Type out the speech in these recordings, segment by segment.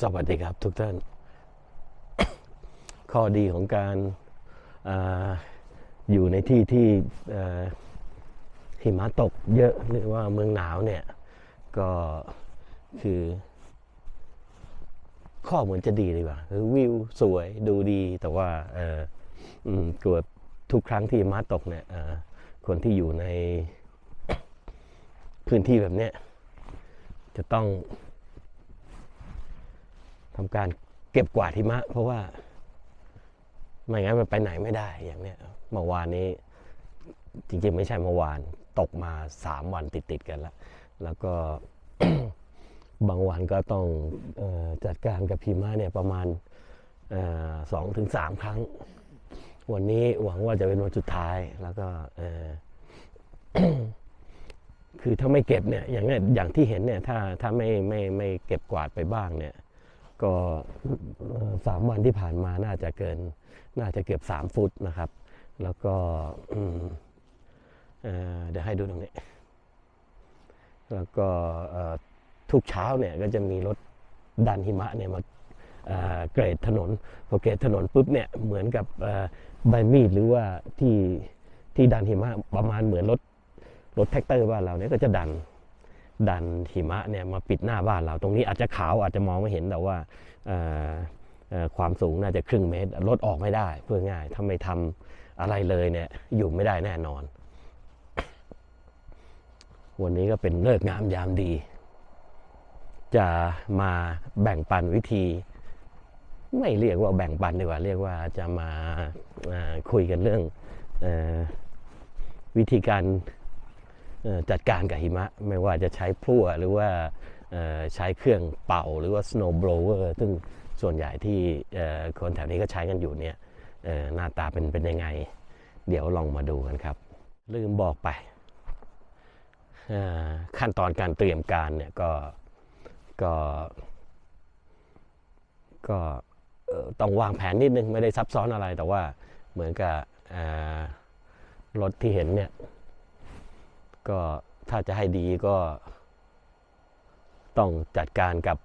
สวัสดีครับทุกท่าน ข้อดีของการออยู่ในที่ที่หิมะตกเยอะหรือว่าเมืองหนาวเนี่ย ก็คือ ข้อเหมือนจะดีเลยว่ะคือวิวสวยดูดีแต่ว่าเอออืมกลัวทุกครั้งที่หิมะตกเนี่ยคนที่อยู่ในพื้นที่แบบเนี้ยจะต้อง ทำการเก็บกวาดหิมะ เพราะว่าไม่งั้นมันไปไหนไม่ได้อย่างเนี้ยเมื่อวานนี้ จริงๆไม่ใช่เมื่อวาน ตกมาสามวันติดๆกันแล้ว แล้วก็บางวันก็ต้องออจัดการกับหิมะเนี่ยประมาณสองถึงสามครั้ง วันนี้หวังว่าจะเป็นวันสุดท้ายแล้วก็คือถ้าไม่เก็บเนี่ยอย่างเนี้ยอย่างที่เห็นเนี่ยถ้าถ้าไม่ไม่ไม่เก็บกวาดไปบ้างเนี่ย ก็สามวันที่ผ่านมาน่าจะเกิน น่าจะเกือบสามฟุตนะครับ แล้วก็เดี๋ยวให้ดูตรงนี้ แล้วก็ทุกเช้าเนี่ยก็จะมีรถดันหิมะเนี่ยมาเกรดถนน พอเกรดถนนปุ๊บเนี่ยเหมือนกับใบมีดหรือว่าที่ที่ดันหิมะประมาณเหมือนรถรถแท็กเตอร์บ้านเราเนี่ยก็จะดัน ดันหิมะเนี่ยมาปิดหน้าบ้านเรา ตรงนี้อาจจะขาวอาจจะมองไม่เห็นแต่ว่าความสูงน่าจะครึ่งเมตรรถออกไม่ได้เพื่อง่ายถ้าไม่ทำอะไรเลยเนี่ยอยู่ไม่ได้แน่นอน วันนี้ก็เป็นเลิกงามยามดี จะมาแบ่งปันวิธี ไม่เรียกว่าแบ่งปันดีกว่า เรียกว่าจะมาคุยกันเรื่องอวิธีการ จัดการกับหิมะ ไม่ว่าจะใช้พลั่วหรือว่าใช้เครื่องเป่าหรือว่า snow blower ซึ่งส่วนใหญ่ที่คนแถวนี้ก็ใช้กันอยู่เนี่ยหน้าตาเป็นเป็นยังไง เดี๋ยวลองมาดูกันครับ ลืมบอกไป ขั้นตอนการเตรียมการเนี่ยก็ก็ก็ต้องวางแผนนิดนึง ไม่ได้ซับซ้อนอะไรแต่ว่าเหมือนกับรถที่เห็นเนี่ย ก็ถ้าจะให้ดีก็ ต้องจัดการกับ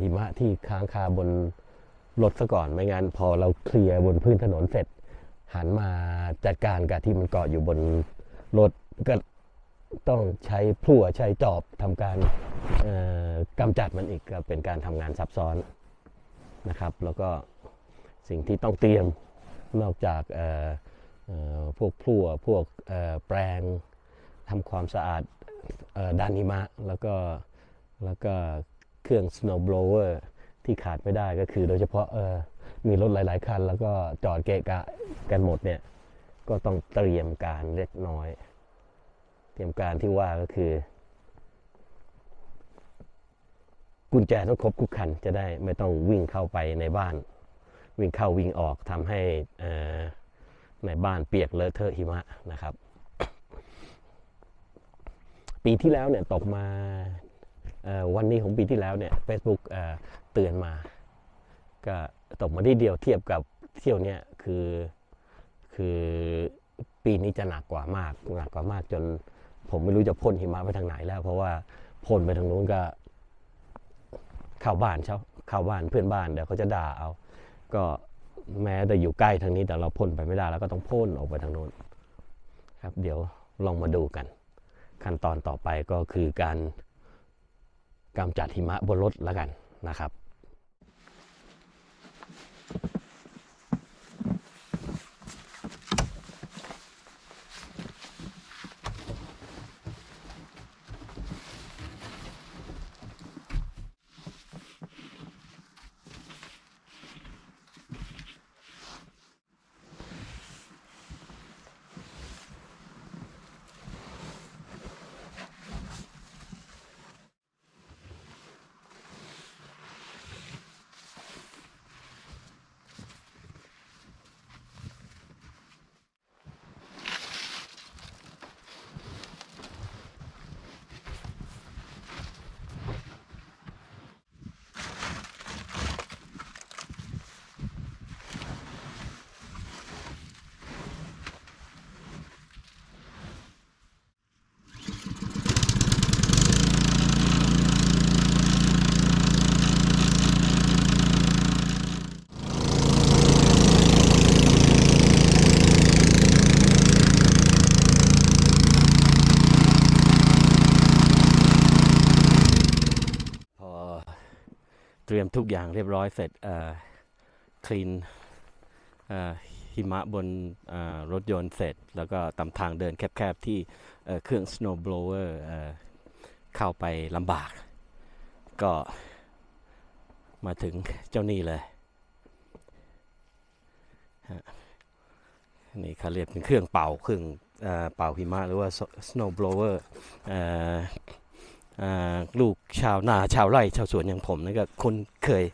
หิมะที่ค้างคาบนรถซะก่อนไม่งั้นพอเราเคลียร์บนพื้นถนนเสร็จ หันมาจัดการกับที่มันเกาะอยู่บนรถก็ต้องใช้พลั่วใช้จอบทำการกำจัดมันอีกก็เป็นการทำงานซับซ้อนนะครับ แล้วก็สิ่งที่ต้องเตรียมนอกจากพวกพลั่วพวกแปรง ทำความสะอาดออด้านหิมะ แล้วก็แล้วก็เครื่อง snow blower ที่ขาดไม่ได้ก็คือ โดยเฉพาะมีรถหลาย ๆ คัน แล้วก็จอดเกะกะกันหมดเนี่ยก็ต้องเตรียมการเล็กน้อย เตรียมการที่ว่าก็คือ กุญแจต้องครบทุกคันจะได้ไม่ต้องวิ่งเข้าไปในบ้าน วิ่งเข้าวิ่งออกทำให้ในบ้านเปียกเลอะเทอะหิมะนะครับ ปีที่แล้วเนี่ยตกมาวันนี้ของปีที่แล้วเนี่ย Facebook เตือนมา ก็ตกมาที่เดียวเทียบกับเที่ยวเนี้ยคือคือปีนี้จะหนักกว่ามากหนักกว่ามากจนผมไม่รู้จะพ่นหิมะไปทางไหนแล้ว เพราะว่าพ่นไปทางนู้นก็เข้าบ้านเขาเข้าบ้านเพื่อนบ้านเดี๋ยวเขาจะด่าเอา ก็แม้แต่อยู่ใกล้ทางนี้แต่เราพ่นไปไม่ได้แล้วก็ต้องพ่นออกไปทางนู้นครับ เดี๋ยวลองมาดูกัน ขั้นตอนต่อไปก็คือการกำจัดหิมะบนรถแล้วกันนะครับ ทุกอย่างเรียบร้อยเสร็จคลีนหิมะบนรถยนต์เสร็จ แล้วก็ตามทางเดินแคบๆ ที่เครื่อง snow blower เอ่อเข้าไปลำบาก ก็มาถึงเจ้านี่เลย นี่เขาเรียกเป็นเครื่องเป่าเครื่องเอ่อเป่าหิมะหรือว่า snow blower เอ่อเอ่อ ลูกชาวนาชาวไร่ชาวสวนอย่างผมนี่ก็คุ้นเคย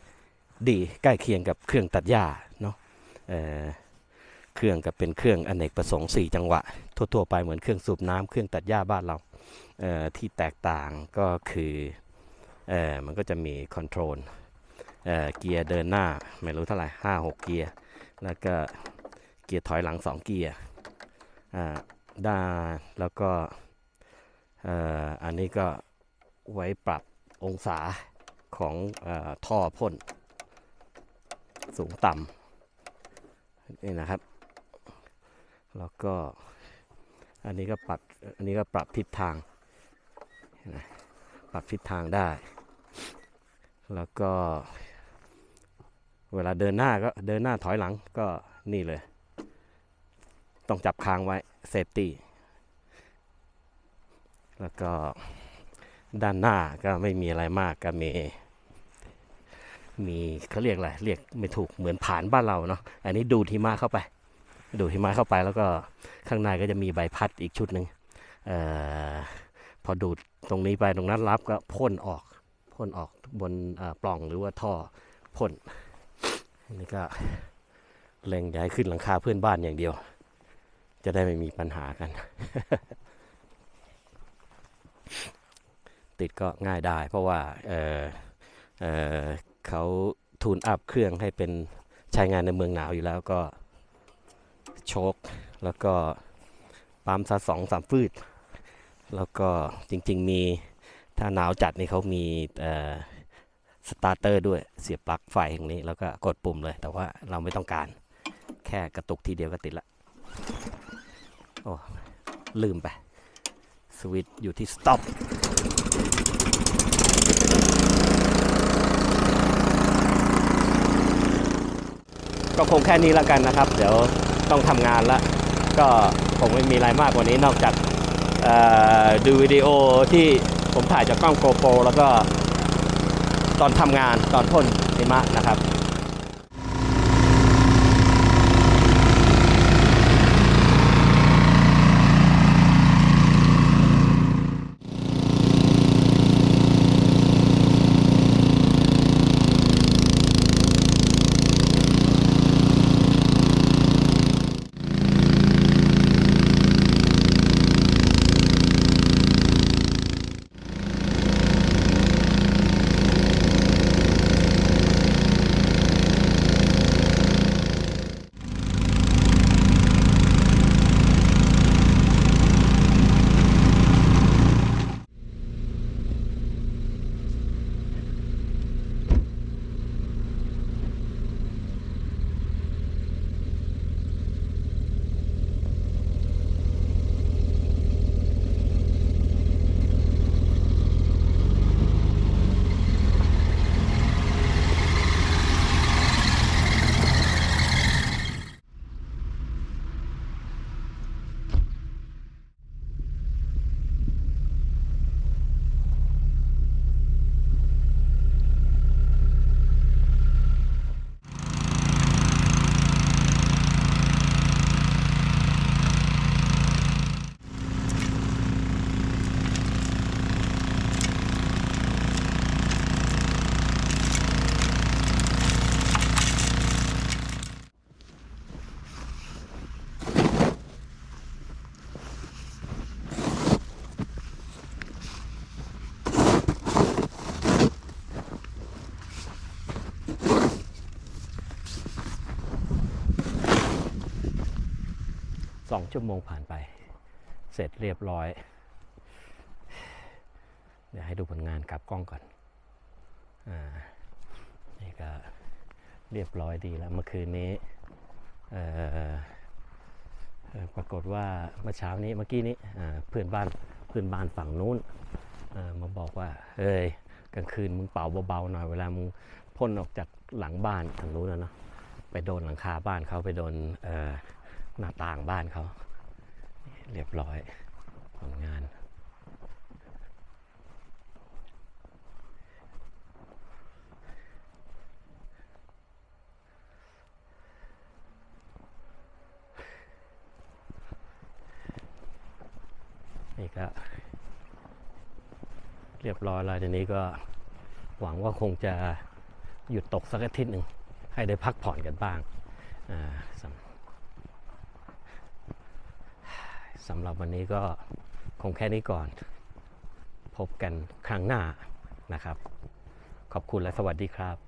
ดีใกล้เคียงกับเครื่องตัดหญ้าเนาะเเครื่องกับเป็นเครื่องอเนกประสงค์4จังหวะ ทั่วๆไปเหมือนเครื่องสูบน้ำเครื่องตัดหญ้าบ้านเราเที่แตกต่างก็คืออมันก็จะมีคอนโทรลเเกียร์เดินหน้าไม่รู้เท่าไหร่ห้าหกเกียร์ แล้วก็เกียร์ถอยหลัง 2 เกียร์ด้านแล้วก็ออันนี้ก็ ไว้ปรับองศาของอท่อพ่นสูงต่ำนี่นะครับ แล้วก็อันนี้ก็ปรับอันนี้ก็ปรับทิศทางนไหมปรับทิศทางได้ แล้วก็เวลาเดินหน้าก็เดินหน้าถอยหลังก็นี่เลย ต้องจับค้างไว้เซฟตี้แล้วก็ ด้านหน้าก็ไม่มีอะไรมากก็มีมีเขาเรียกอะไรเรียกไม่ถูกเหมือนผ่านบ้านเราเนาะอันนี้ดูดหิมะเข้าไป ดูดหิมะเข้าไปแล้วก็ข้างในก็จะมีใบพัดอีกชุดหนึ่งเออพอดูดตรงนี้ไปตรงนั้นรับก็พ่นออกพ่นออกบนปล่องหรือว่าท่อพ่นอันนี้ก็เล็งย้ายขึ้นหลังคาเพื่อนบ้านอย่างเดียว จะได้ไม่มีปัญหากัน ติดก็ง่ายได้ เพราะว่าเเเขาทูนอัพเครื่องให้เป็นใช้งานในเมืองหนาวอยู่แล้วก็โชคแล้วก็ปั๊มซะสองสามฟืด แล้วก็จริง ๆ มีถ้าหนาวจัดนี่เขามีสตาร์เตอร์ด้วยเสียบปลั๊กไฟตรงนี้แล้วก็กดปุ่มเลย แต่ว่าเราไม่ต้องการแค่กระตุกทีเดียวก็ติดละโอ้ลืมไป สวิตช์อยู่ที่ stop ก็คงแค่นี้แล้วกันนะครับ เดี๋ยวต้องทำงานละก็คงไม่มีอะไรมากกว่านี้นอกจากดูวิดีโอที่ผมถ่ายจากกล้องโกโปรแล้วก็ตอนทำงานตอนพ่นหิมะนะครับ สองชั่วโมงผ่านไป เสร็จเรียบร้อย เดี๋ยวให้ดูผลงานกลับกล้องก่อน อ่า นี่ก็เรียบร้อยดีแล้ว เมื่อคืนนี้ เอ่อปรากฏว่าเมื่อเช้านี้เมื่อกี้นี้เพื่อนบ้านเพื่อนบ้านฝั่งนู้นมาบอกว่าเฮ้ยกลางคืนมึงเป่าเบาๆหน่อยเวลามึงพ่นออกจากหลังบ้านทางนู้นนะเนาะไปโดนหลังคาบ้านเขาไปโดนเอ่อ หน้าต่างบ้านเขา เรียบร้อยผลงาน นี่ก็ เรียบร้อยแล้วทีนี้ก็หวังว่าคงจะหยุดตกสักอาทิตย์หนึ่งให้ได้พักผ่อนกันบ้างอ่าสำ สำหรับวันนี้ก็คงแค่นี้ก่อน พบกันครั้งหน้านะครับ ขอบคุณและสวัสดีครับ